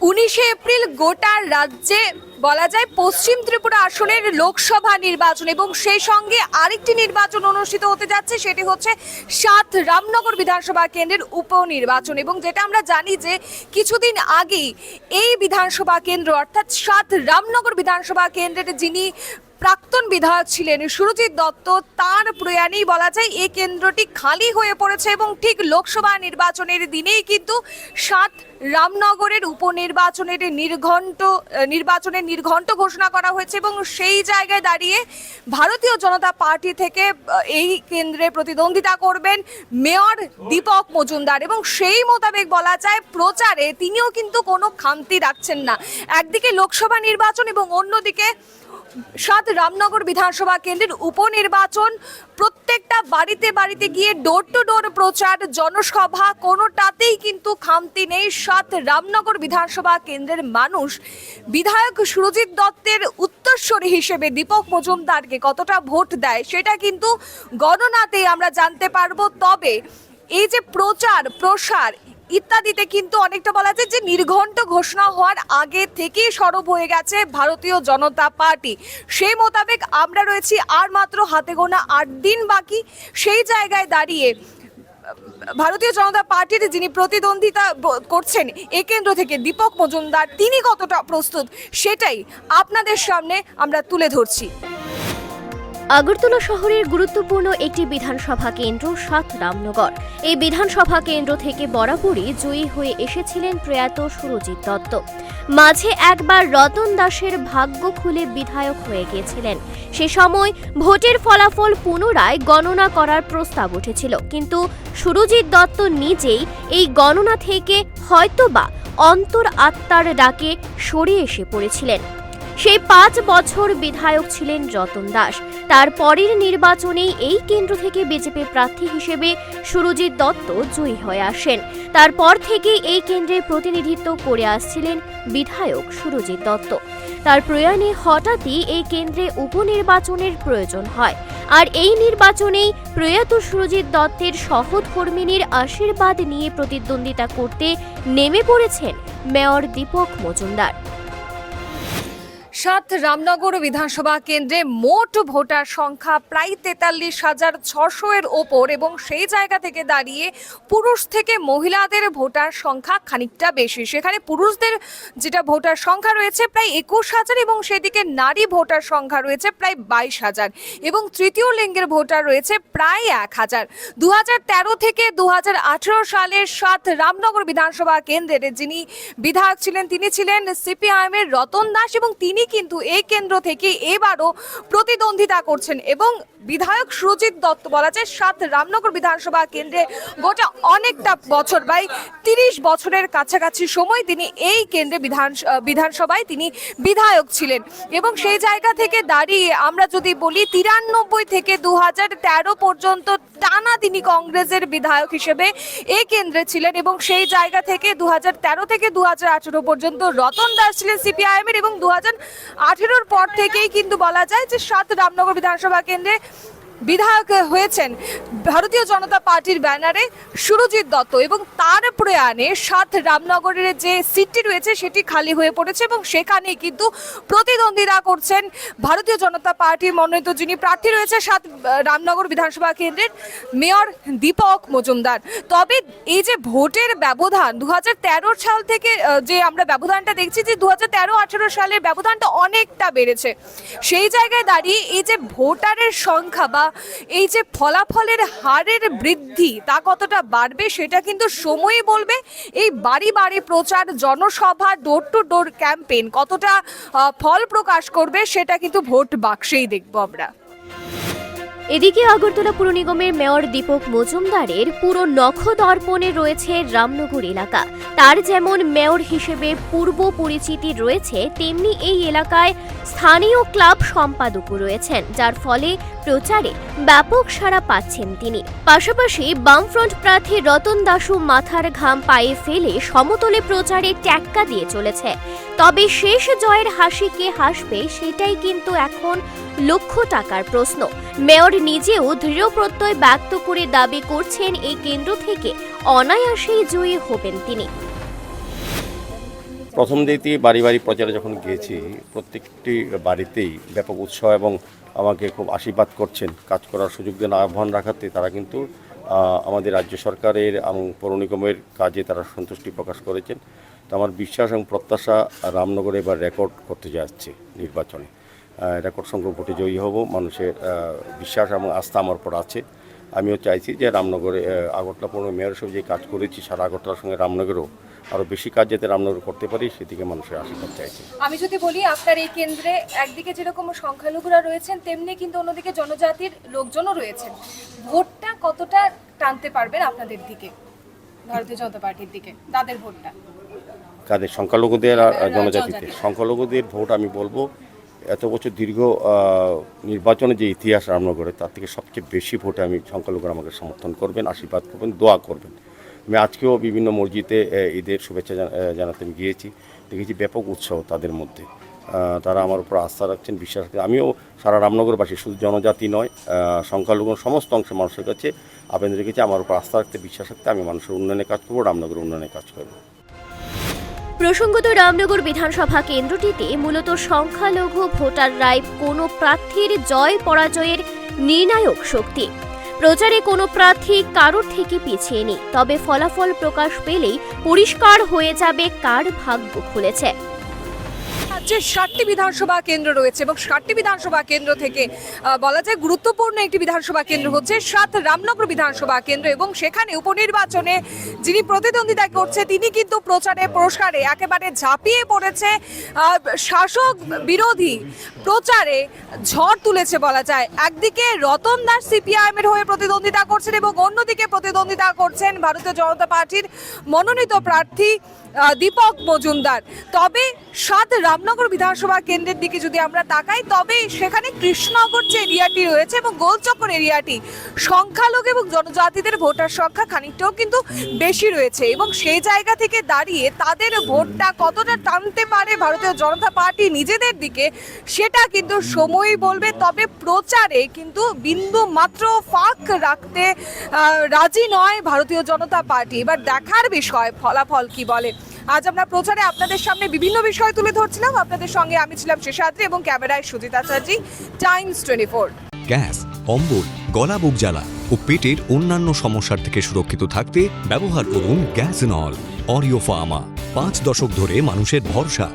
উনিশে এপ্রিল গোটা রাজ্যে বলা যায় পশ্চিম ত্রিপুরা আসনের লোকসভা নির্বাচন এবং সেই সঙ্গে আরেকটি নির্বাচন অনুষ্ঠিত হতে যাচ্ছে, সেটি হচ্ছে সাত রামনগর বিধানসভা কেন্দ্রের উপনির্বাচন এবং যেটা আমরা জানি যে কিছুদিন আগেই এই বিধানসভা কেন্দ্র অর্থাৎ সাত রামনগর বিধানসভা কেন্দ্রের যিনি প্রাক্তন বিধায়ক ছিলেন সুরজিৎ দত্ত, তার প্রয়াণেই বলা যায় এই কেন্দ্রটি খালি হয়ে পড়েছে এবং ঠিক লোকসভা নির্বাচনের দিনেই কিন্তু সাত রামনগরের উপনির্বাচনের নির্ঘণ্ট নির্বাচনের নির্ঘণ্ট ঘোষণা করা হয়েছে এবং সেই জায়গায় দাঁড়িয়ে ভারতীয় জনতা পার্টি থেকে এই কেন্দ্রে প্রতিদ্বন্দ্বিতা করবেন মেয়র দীপক মজুমদার। এবং সেই মোতাবেক বলা যায়, প্রচারে তিনিও কিন্তু কোনো খামতি রাখছেন না। একদিকে লোকসভা নির্বাচন এবং অন্যদিকে সাত রামনগর বিধানসভা কেন্দ্রের উপনির্বাচন। প্রত্যেকটা বাড়িতে বাড়িতে গিয়ে ডোর টু ডোর প্রচার, জনসভা, কোনোটাতেই কিন্তু খামতি নেই সাত রামনগর বিধানসভা কেন্দ্রের মানুষ। বিধায়ক সুরজিৎ দত্তের উত্তরস্বরী হিসেবে দীপক মজুমদারকে কতটা ভোট দেয় সেটা কিন্তু গণনাতেই আমরা জানতে পারব। তবে এই যে প্রচার, প্রসার ইত্যাদিতে কিন্তু অনেকটা বলা যায় যে নির্ঘণ্ট ঘোষণা হওয়ার আগে থেকেই সরব হয়ে গেছে ভারতীয় জনতা পার্টি। সেই মোতাবেক আমরা রয়েছি আর মাত্র হাতে গোনা আট দিন বাকি। সেই জায়গায় দাঁড়িয়ে ভারতীয় জনতা পার্টির যিনি প্রতিদ্বন্দ্বিতা করছেন, এ কেন্দ্র থেকে দীপক মজুমদার, তিনি কতটা প্রস্তুত সেটাই আপনাদের সামনে আমরা তুলে ধরছি। আগরতলা শহরের গুরুত্বপূর্ণ একটি বিধানসভা কেন্দ্র সাত রামনগর। এই বিধানসভা কেন্দ্র থেকে বরাবরই জয়ী হয়ে এসেছিলেন প্রয়াত সুরজিৎ দত্ত। মাঝে একবার রতন দাসের ভাগ্য খুলে বিধায়ক হয়ে গিয়েছিলেন সে সময় ভোটের ফলাফল পুনরায় গণনা করার প্রস্তাব উঠেছিল। কিন্তু সুরজিৎ দত্ত নিজেই এই গণনা থেকে হয়তোবা অন্তর আত্মার ডাকে সরে এসে পড়েছিলেন। সেই পাঁচ বছর বিধায়ক ছিলেন রতন দাস। তার পরের নির্বাচনেই এই কেন্দ্র থেকে বিজেপি প্রার্থী হিসেবে সুরজিৎ দত্ত জয়ী হয়ে আসেন। তারপর থেকে এই কেন্দ্রে প্রতিনিধিত্ব করে আসছিলেন বিধায়ক সুরজিৎ দত্ত। তার প্রয়াণে হঠাৎই এই কেন্দ্রে উপনির্বাচনের প্রয়োজন হয়। আর এই নির্বাচনেই প্রয়াত সুরজিৎ দত্তের সহধর্মিনীর আশীর্বাদ নিয়ে প্রতিদ্বন্দ্বিতা করতে নেমে পড়েছেন মেয়র দীপক মজুমদার। সাত রামনগর বিধানসভা কেন্দ্রে মোট ভোটার সংখ্যা প্রায় তেতাল্লিশ হাজার ছশো এর ওপর এবং সেই জায়গা থেকে দাঁড়িয়ে পুরুষ থেকে মহিলাদের ভোটার সংখ্যা খানিকটা বেশি। সেখানে পুরুষদের যেটা ভোটার সংখ্যা রয়েছে প্রায় একুশ হাজার এবং সেদিকে নারী ভোটার সংখ্যা রয়েছে প্রায় বাইশ হাজার এবং তৃতীয় লিঙ্গের ভোটার রয়েছে প্রায় এক হাজার। দু হাজার তেরো থেকে দু হাজার আঠেরো সালের সাত রামনগর বিধানসভা কেন্দ্রের যিনি বিধায়ক ছিলেন, তিনি ছিলেন সিপিআইএমের রতন দাস এবং তিনি কিন্তু এই কেন্দ্র থেকে এবারও প্রতিদ্বন্দ্বিতা করছেন এবং বিধায়ক সুরজিৎ দত্ত বলা যায়, সাত রামনগর বিধানসভা কেন্দ্রে গোটা অনেকটা বছর বাই তিরিশ বছরের কাছাকাছি সময় তিনি এই কেন্দ্রে বিধান, বিধানসভায় তিনি বিধায়ক ছিলেন। এবং সেই জায়গা থেকে দাঁড়িয়ে আমরা যদি বলি, তিরানব্বই থেকে দু হাজার তেরো পর্যন্ত টানা তিনি কংগ্রেসের বিধায়ক হিসেবে এই কেন্দ্রে ছিলেন এবং সেই জায়গা থেকে দু হাজার তেরো থেকে দু হাজার আঠেরো পর্যন্ত রতন দাস ছিলেন সিপিআইএম এর এবং দু হাজার পর থেকেই কিন্তু বলা যায় যে সাত রামনগর বিধানসভা কেন্দ্রে বিধায়ক হয়েছেন ভারতীয় জনতা পার্টির ব্যানারে সুরজিৎ দত্ত এবং তার প্রয়াণে সাত রামনগরের যে সিটটি রয়েছে সেটি খালি হয়ে পড়েছে এবং সেখানে কিন্তু প্রতিদ্বন্দ্বিতা করছেন ভারতীয় জনতা পার্টির মনোনীত যিনি প্রার্থী রয়েছে সাত রামনগর বিধানসভা কেন্দ্রের মেয়র দীপক মজুমদার। তবে এই যে ভোটের ব্যবধান দু হাজার তেরো সাল থেকে যে আমরা ব্যবধানটা দেখছি যে দু হাজার তেরো সালের ব্যবধানটা অনেকটা বেড়েছে। সেই জায়গায় দাঁড়িয়ে এই যে ভোটারের সংখ্যা বা এই যে ফলাফলের হারের বৃদ্ধি, তা কতটা বাড়বে সেটা কিন্তু সময়ই বলবে। এই বাড়ি বাড়ি প্রচার, জনসভা ডোর টু ডোর ক্যাম্পেইন কতটা ফল প্রকাশ করবে সেটা কিন্তু ভোট বাক্সেই দেখব আমরা। এদিকে আগরতলা পুর নিগমের মেয়র দীপক মজুমদারের পুরো নখদর্পণে রয়েছে রামনগর এলাকা। তার যেমন মেয়র হিসেবে পূর্ব পরিচিতি রয়েছে, তেমনি এই এলাকায় স্থানীয় ক্লাব সম্পাদকও রয়েছেন, যার ফলে প্রচারে ব্যাপক সাড়া পাচ্ছেন তিনি। পাশাপাশি বামফ্রন্ট প্রার্থী রতন দাসু মাথার ঘাম পায়ে ফেলে সমতলে প্রচারে ট্যাক্কা দিয়ে চলেছে। তবে শেষ জয়ের হাসি কে হাসবে সেটাই কিন্তু এখন লক্ষ টাকার প্রশ্ন। মেয়র নিজেও দৃঢ় প্রত্যয় ব্যক্ত করে দাবি করছেন এই কেন্দ্র থেকে অনায়াসেই জয়ী হবেন তিনি। প্রথম দিকে বাড়ি বাড়ি প্রচারে যখন গিয়েছি, প্রত্যেকটি বাড়িতেই ব্যাপক উৎসাহ এবং আমাকে খুব আশীর্বাদ করছেন, কাজ করার সুযোগ দেন, আহ্বান রাখাতে তারা কিন্তু আমাদের রাজ্য সরকারের এবং পৌর নিগমের কাজে তারা সন্তুষ্টি প্রকাশ করেছেন। তো আমার বিশ্বাস এবং প্রত্যাশা রামনগরে এবার রেকর্ড করতে যাচ্ছে নির্বাচনে। রেকর্ড সংখ্যক ভোটে জয়ী হব, মানুষের বিশ্বাস এবং আস্থা আমার উপর আছে। আমিও চাইছি যে রামনগরে আগরতলা পৌর মেয়র হিসেবে যে কাজ করেছি সারা আগরতলার সঙ্গে রামনগরেও আরও বেশি কাজ যাতে রামনগর করতে পারি সেদিকে মানুষের আশীর্বাদ চাইছি। আমি যদি বলি আপনার এই কেন্দ্রে একদিকে যেরকম সংখ্যালঘুরা রয়েছেন তেমনি কিন্তু অন্যদিকে জনজাতির লোকজনও রয়েছেন। ভোটটা কতটা টানতে পারবেন আপনাদের দিকে? ভারতীয় জনতা পার্টির দিকে তাদের ভোটটা। কাদের সংখ্যালঘুদের আর জনজাতিতে। সংখ্যালঘুদের ভোট আমি বলব এত বছর দীর্ঘ আহ, নির্বাচনে যে ইতিহাস রামনগরে তার থেকে সবচেয়ে বেশি ভোটে আমি সংখ্যালঘুরা আমাকে সমর্থন করবেন আশীর্বাদ করবেন দোয়া করবেন। আমি আজকেও বিভিন্ন মসজিদে ঈদের শুভেচ্ছা জানা- জানাতে আমি গিয়েছি। দেখেছি ব্যাপক উৎসাহ তাদের মধ্যে। তারা আমার উপর আস্থা রাখছেন, বিশ্বাস রাখছেন। আমিও সারা রামনগরবাসী, শুধু জনজাতি নয় সংখ্যালঘু, সমস্ত অংশের মানুষের কাছে আবেদন রেখেছি, আমার উপর আস্থা রাখতে, বিশ্বাস রাখতে, আমি মানুষের উন্নয়নে কাজ করব, রামনগরের উন্নয়নে কাজ করব। প্রসঙ্গত, রামনগর বিধানসভা কেন্দ্রটিতে মূলত সংখ্যালঘু ভোটাররাই কোনো প্রার্থীর জয় পরাজয়ের নির্ণায়ক শক্তি। প্রচারে কোনো প্রার্থী কারোর থেকে পিছিয়ে নেই, তবে ফলাফল প্রকাশ পেলেই পরিষ্কার হয়ে যাবে কার ভাগ্য খুলেছে। রাজ্যে ষাটটি বিধানসভা কেন্দ্র রয়েছে এবং ষাটটি বিধানসভা কেন্দ্র থেকে বলা যায় গুরুত্বপূর্ণ একটি বিধানসভা কেন্দ্র হচ্ছে সাত রামনগর বিধানসভা কেন্দ্র এবং সেখানে উপনির্বাচনে যিনি প্রতিদ্বন্দ্বিতা করছে, তিনি কিন্তু প্রচারে পুরস্কারে একেবারে ঝাঁপিয়ে পড়েছে। শাসক বিরোধী প্রচারে ঝড় তুলেছে বলা যায়। একদিকে রতন দাস সিপিআইএম এর হয়ে প্রতিদ্বন্দ্বিতা করছেন এবং অন্যদিকে প্রতিদ্বন্দ্বিতা করছেন ভারতীয় জনতা পার্টির মনোনীত প্রার্থী দীপক মজুমদার। তবে সাত রামনগর বিধানসভা কেন্দ্রের দিকে যদি আমরা তাকাই, তবে সেখানে কৃষ্ণনগর যে এরিয়াটি রয়েছে এবং গোলচক্কর এরিয়াটি, সংখ্যালঘু এবং জনজাতিদের ভোটার সংখ্যা খানিকটাও কিন্তু বেশি রয়েছে এবং সেই জায়গা থেকে দাঁড়িয়ে তাদের ভোটটা কতটা টানতে পারে ভারতীয় জনতা পার্টি নিজেদের দিকে, সেটা কিন্তু সময়ই বলবে। তবে প্রচারে কিন্তু বিন্দু মাত্র ফাঁক রাখতে রাজি নয় ভারতীয় জনতা পার্টি। এবার দেখার বিষয়, ফলাফল কি বলে? আজ আমরা প্রচারে আপনাদের সামনে বিভিন্ন বিষয় তুলে ধরছিলাম। আপনাদের সঙ্গে আমি ছিলাম শেষাদ্রি এবং ক্যামেরায় Sujit Acharjee. Times twenty four gas অম্বল গলা বুক জ্বালা ও পেটের অন্যান্য সমস্যার থেকে সুরক্ষিত থাকতে ব্যবহার করুন গ্যাস নল অরিও ফার্মা। পাঁচ দশক ধরে মানুষের ভরসা।